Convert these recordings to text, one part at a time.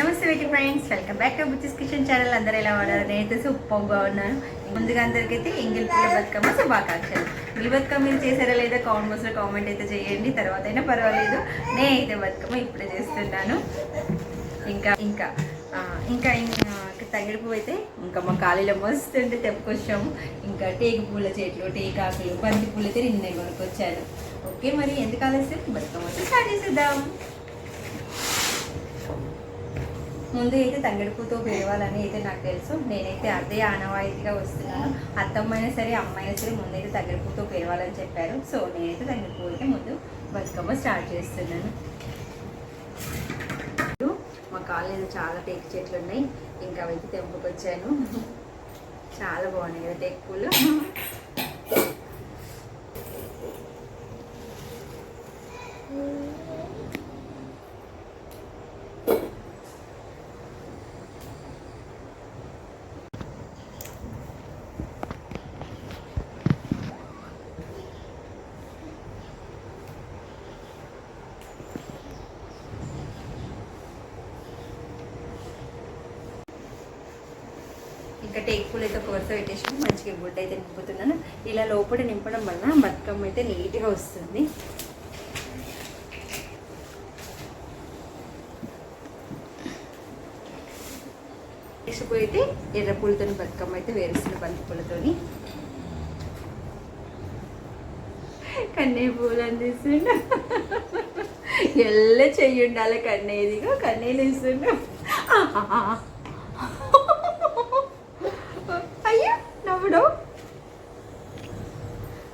నమస్తే వెయిటి friends welcome back to Buchi's kitchen channel. అందరూ ఎలా ఉన్నారు? నేనైతే సూపర్గా ఉన్నాను. ముందుగా అందరికైతే ఎంగిల్ పూల బతుకమ్మ శుభాకాంక్షలు. ఈ బతుకమ్మ మీరు చేశారా లేదా కామెంట్ బాక్స్లో కామెంట్ అయితే చేయండి. తర్వాత అయినా పర్వాలేదు. నేనైతే బతుకమ్మ ఇప్పుడే చేస్తున్నాను. ఇంకా ఇంకా ఇంకా తగిడి పువ్వు అయితే ఇంకా మా ఖాళీలో మస్తు ఉంటే తెప్పుకొచ్చాము. ఇంకా టేకు పూల చెట్లు టేకాకులు బంతి పూలు అయితే నిన్నే కొనుక్కొచ్చాను. ఓకే మరి ఎందుకు ఆలస్యం? బతుకమ్మ అయితే స్టార్ట్ చేసేద్దాం. ముందు అయితే తంగడుపుతో పూతో అయితే నాకు తెలుసు. నేనైతే అదే ఆనవాయితీగా వస్తున్నాను. అత్తమ్మ అయినా సరే అమ్మైనా సరే ముందైతే తంగడి పూతో చెప్పారు. సో నేనైతే తంగడి అయితే ముందు బతుకమ్మ స్టార్ట్ చేస్తున్నాను. మా కాలేజీలో చాలా టేక్ చెట్లు ఉన్నాయి. ఇంకా అవైతే తెంపుకొచ్చాను. చాలా బాగున్నాయి కదా టేక్ పూలు. ఇంకా టేక్ పూలు అయితే కొరత పెట్టేసి మంచిగా గుడ్డ అయితే నింపుతున్నాను. ఇలా లోపల నింపడం వల్ల బతుకమ్మ అయితే నీట్గా వస్తుంది. నెక్స్ట్ పూలు అయితే ఎర్ర పూలతో బతుకమ్మ అయితే వేరుస్తున్న బంతి పూలతోని. కన్నే పూలు అందిస్తుండ. ఎల్ల చెయ్యి ఉండాలి కన్నేదిగా కన్నేలు ఇస్తుండ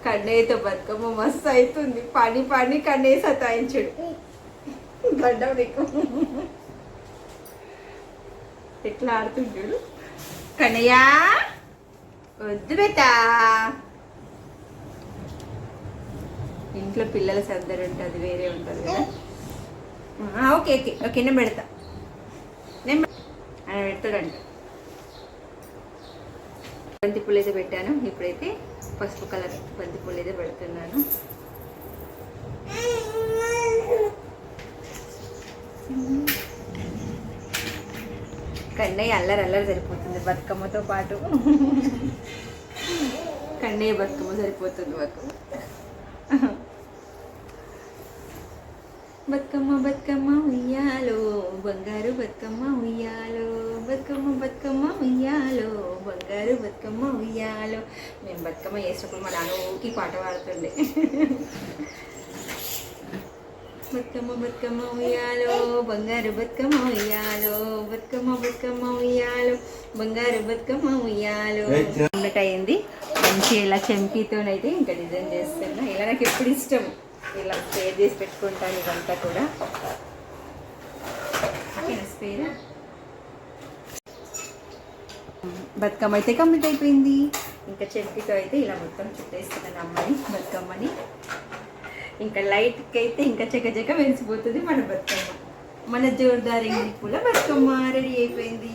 కన్నయ్యతో బతుకమ్మ మస్తు అవుతుంది పని పని కన్నయ్య సతాయించుడు. గడ్డం నీకు. ఎట్లా ఆడుతుంటాడు కన్నయ్య వద్దు బేట. ఇంట్లో పిల్లల సందడి ఉంటుంది వేరే ఉంటుంది కదా. ఓకే ఓకే ఓకే నేను పెడతా. నేను ఆయన పెడతాడంట. బంతి పూలు అయితే పెట్టాను. ఇప్పుడైతే పసుపు కలర్ బంతి పూలు అయితే పెడుతున్నాను. కన్నయ్య అల్లరి అల్లరి సరిపోతుంది బతుకమ్మతో పాటు. కన్నయ్య బతుకమ్మ సరిపోతుంది బతుకమ్మ బతుకమ్మ బతుకమ్మ ఉయ్యాలో బంగారు బతుకమ్మ ఉయ్యాలో బతుకమ్మ బతుకమ్మ ఉయ్యాలో బంగారు బతుకమ్మ ఉయ్యాలో. మేము బతుకమ్మ చేసినప్పుడు మా నాన్న ఊకి పాట పాడుతుండే. బతుకమ్మ బతుకమ్మ ఉయ్యాలో బంగారు బతుకమ్మ ఉయ్యాలో బతుకమ్మ బతుకమ్మ ఉయ్యాలో బంగారు బతుకమ్మ ఉయ్యాలో. ఉన్నట్టు అయింది. మంచి ఇలా చెంకీతోనైతే ఇంకా డిజైన్ చేస్తున్నా. ఇలా నాకు ఎప్పుడు ఇష్టం. ఇలా స్పేర్ చేసి పెట్టుకుంటాను ఇదంతా కూడా. స్పేర్ బతుకమ్మ అయితే కంప్లీట్ అయిపోయింది. ఇంకా చెంకితో అయితే ఇలా మొత్తం చుట్టేస్తున్నాను అమ్మని బతుకమ్మని. ఇంకా లైట్కి అయితే ఇంకా చకచక వెలిసిపోతుంది మన బతుకమ్మ. మన జోర్దారి కూడా బతుకమ్మ రెడీ అయిపోయింది.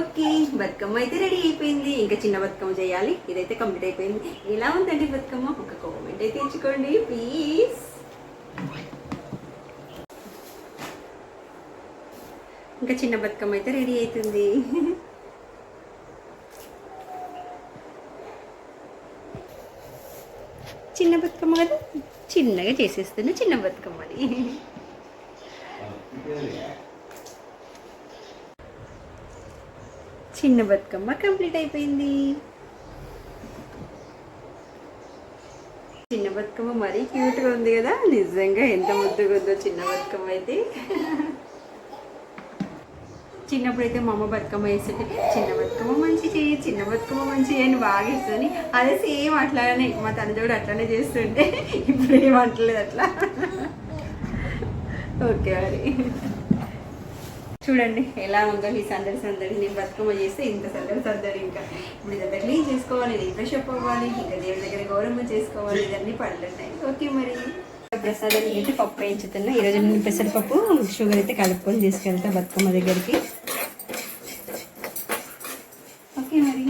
ఓకే బతుకమ్మ అయితే రెడీ అయిపోయింది. ఇంకా చిన్న బతుకమ్మ చేయాలి. ఇదైతే కంప్లీట్ అయిపోయింది. ఎలా ఉందండి బతుకమ్మ? ఒక కామెంట్ అయితే ఇచ్చుకోండి ప్లీజ్ ఇంకా చిన్న బతుకమ్మ అయితే రెడీ అవుతుంది. చిన్న బతుకమ్మ కదా? చిన్నగా చేసేస్తున్నా చిన్న బతుకమ్మది చిన్న బతుకమ్మ కంప్లీట్ అయిపోయింది. చిన్న బతుకమ్మ మరీ క్యూట్గా ఉంది కదా. నిజంగా ఎంత ముద్దుగా ఉందో చిన్న బతుకమ్మ అయితే. చిన్నప్పుడు అయితే మా అమ్మ బతుకమ్మ వేస్తుంటే చిన్న బతుకమ్మ మంచి చేయి చిన్న బతుకమ్మ మంచి అని బాగా ఇస్తుంది. అదే సేమ్ అట్లానే మా తనజోడు అట్లానే చేస్తుంటే ఇప్పుడు ఏమంటలేదు అట్లా. ఓకే మరి. చూడండి ఎలా ఉందో ఈ సందడి సందడి నేను బతుకమ్మ చేస్తే ఇంత సందడి సందడి ఇంకా. ఇప్పుడు ఇదంతా క్లీన్ చేసుకోవాలి రిఫ్రెష్ అప్ అవ్వాలి ఇంకా దేవుడి దగ్గర గౌరవం చేసుకోవాలి ఇవన్నీ పనులు ఓకే మరి. ప్రసాదం ఏంటి పప్పు వేయించుతున్నా. ఈరోజు నేను పెసరపప్పు షుగర్ అయితే కలుపుకొని తీసుకెళ్తా బతుకమ్మ దగ్గరికి ఓకే మరి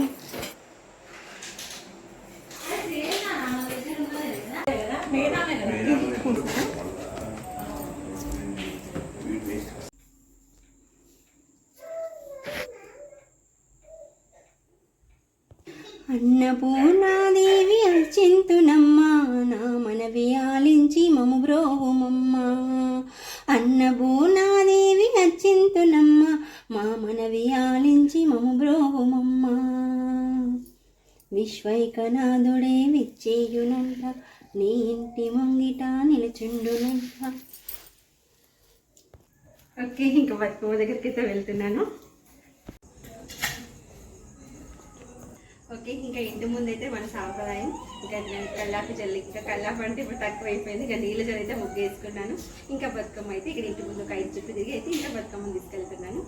వేస్తాను అన్నపూర్ణాదేవి అర్చింతునమ్మా నా మనవి ఆలించి మము బ్రోవుమమ్మా. అన్నపూర్ణాదేవి అర్చింతునమ్మా మా మనవి ఆలించి మము బ్రోవుమమ్మా. విశ్వైకనాథుడే విచ్చేయునంట నీ ఇంటి ముంగిట నిలుచుండునంట ఓకే ఇంకా బతుకమ్మ దగ్గరికి అయితే వెళ్తున్నాను. ఓకే ఇంకా ఇంటి ముందు అయితే మన సాంప్రదాయం. ఇంకా కల్లాపి జల్లి ఇంకా కల్లాపి అంటే ఇప్పుడు తక్కువ అయిపోయింది ఇంకా నీళ్ళ జల్లి అయితే ముగ్గు వేసుకున్నాను. ఇంకా బతుకమ్మ అయితే ఇక్కడ ఇంటి ముందు ఒక ఐదు చుట్టూ తిరిగి అయితే ఇంకా బతుకమ్మని తీసుకెళ్తున్నాను.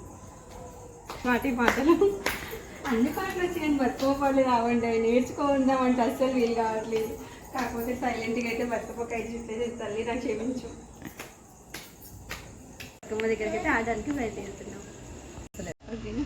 వాటి పాటలు అన్ని పాటలు వచ్చి నేను బతుకమ్మ పాటలు రావండి అంటే అస్సలు వీలు కావట్లేదు. కాకపోతే సైలెంట్గా అయితే బతుకమ్మ ఐదు చుట్టూ అయితే తల్లి నాకు క్షమించు. బతుకమ్మ దగ్గరికి అయితే ఆడడానికి బయలుదేరుతున్నాం. ఓకేనా?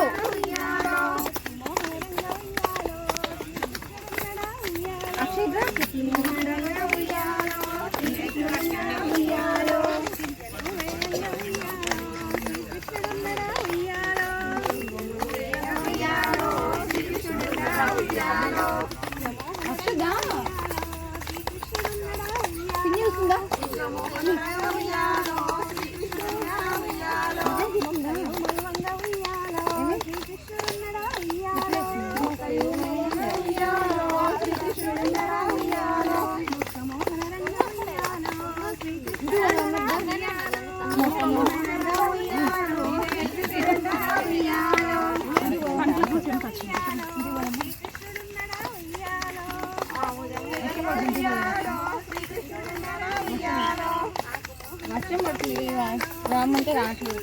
ఈ పడుతుంది రామంటే రావట్లేదు.